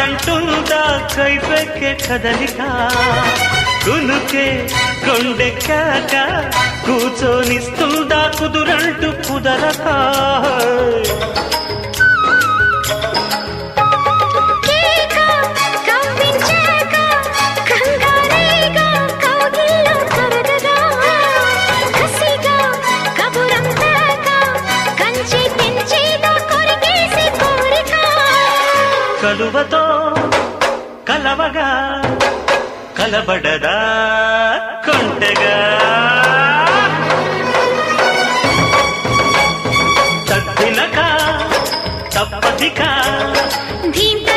ಮಾತಂಟುಂದ ಕೈಬೇಕೆ ಕದಲಿಕ ಕುನುಕೆ ಕೊಂಡೆಕ್ಕಾಗ కూచోనిస్తుందా కుదురంటూ కుదరకా కలువతో కలవగా కలబడదా కొంటగా తప్పినక తప్పదిక. ధీంత